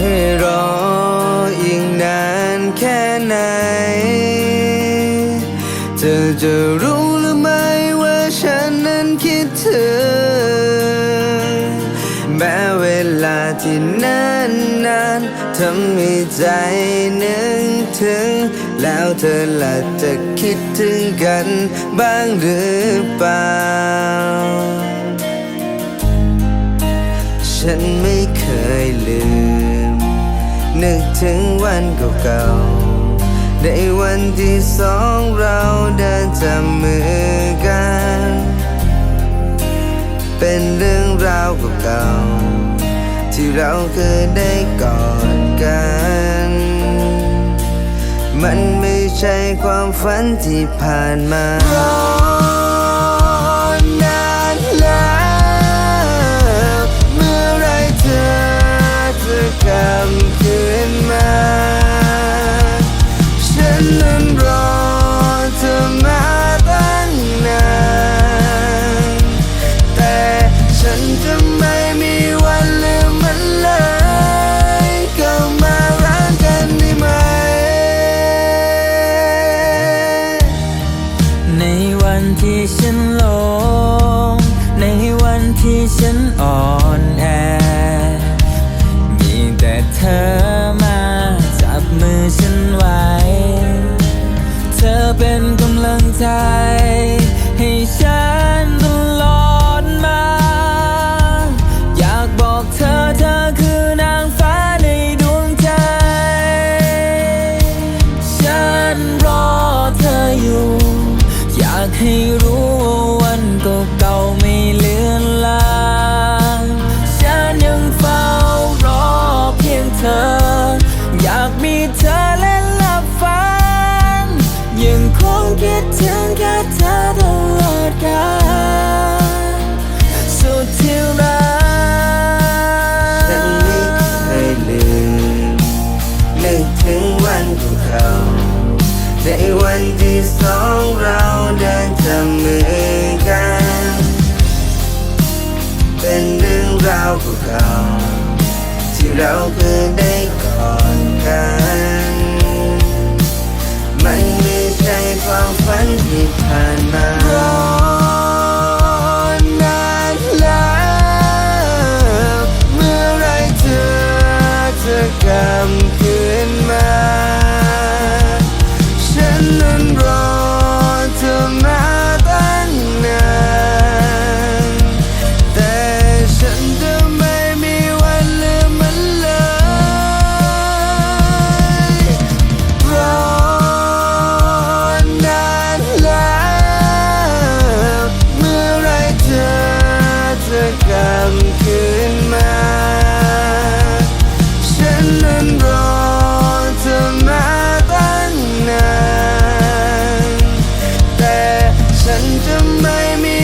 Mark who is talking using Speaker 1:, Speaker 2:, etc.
Speaker 1: ให้รออีกนานแค่ไหน เธอจะรู้หรือไม่ว่าฉันนั้นคิดถึงแม้เวลาที่นานนานทำให้ใจนึกถึง แล้วเธอละจะคิดถึงกันบ้างหรือเปล่า ฉันไม่เคยลืม นึกถึงวันเก่าๆในวันที่สองเราเดินจับมือกัน เป็นเรื่องราวเก่าๆที่เราเคยได้กอดกัน มันไม่ใช่ความฝันที่ผ่านมา ฉัน เป็
Speaker 2: นกำลังใจ ให้ฉันตลอดมา อยากบอกเธอเธอคือนางฟ้าในดวงใจ ฉันรอเธออยู่ อยากให้รู้ ในวันที่สองเราเดินจับมือกัน เป็นเรื่องราวเก่าที่
Speaker 1: เราเคยได้ก่อนกัน มันไม่ใช่ความฝันที่ผ่าน นั้นรอเธมาตั้งนานแต่ฉันจะไม่มี